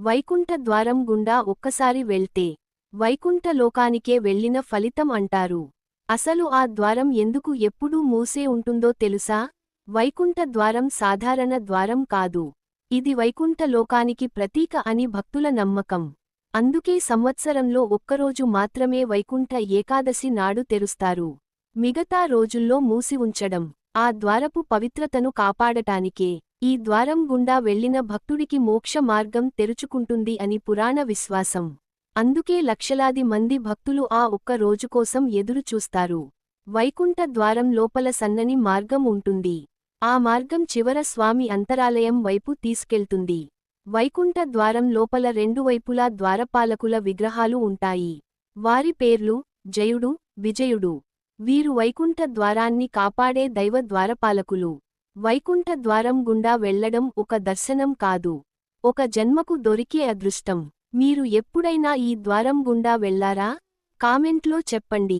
వైకుంఠ ద్వారం గుండా ఒక్కసారి వెళ్తే వైకుంఠ లోకానికే వెళ్ళిన ఫలితం అంటారు. అసలు ఆ ద్వారం ఎందుకు ఎప్పుడూ మూసే ఉంటుందో తెలుసా? వైకుంఠ ద్వారం సాధారణ ద్వారం కాదు. ఇది వైకుంఠ లోకానికి ప్రతీక అని భక్తుల నమ్మకం. అందుకే సంవత్సరంలో ఒక్కరోజు మాత్రమే వైకుంఠ ఏకాదశి నాడు తెరుస్తారు. మిగతా రోజుల్లో మూసి ఉంచడం ఆ ద్వారపు పవిత్రతను కాపాడటానికే. ఈ ద్వారం గుండా వెళ్ళిన భక్తుడికి మోక్ష మార్గం తెరుచుకుంటుంది అని పురాణ విశ్వాసం. అందుకే లక్షలాది మంది భక్తులు ఆ ఒక్క రోజు కోసం వైకుంఠ ద్వారం లోపల సన్నని మార్గం ఉంటుంది. ఆ మార్గం చివర స్వామి అంతరాలయం వైపు తీసుకెళ్తుంది. వైకుంఠ ద్వారం లోపల రెండు వైపులా ద్వారపాలకుల విగ్రహాలు ఉంటాయి. వారి పేర్లు జయుడు విజయుడు. వీరు వైకుంఠ ద్వారాన్ని కాపాడే దైవ ద్వారపాలకులు. వైకుంఠ ద్వారం గుండా వెళ్ళడం ఒక దర్శనం కాదు. ఒక జన్మకు దొరికే అదృష్టం. మీరు ఎప్పుడైనా ఈ ద్వారం గుండా వెళ్ళారా? కామెంట్లో చెప్పండి.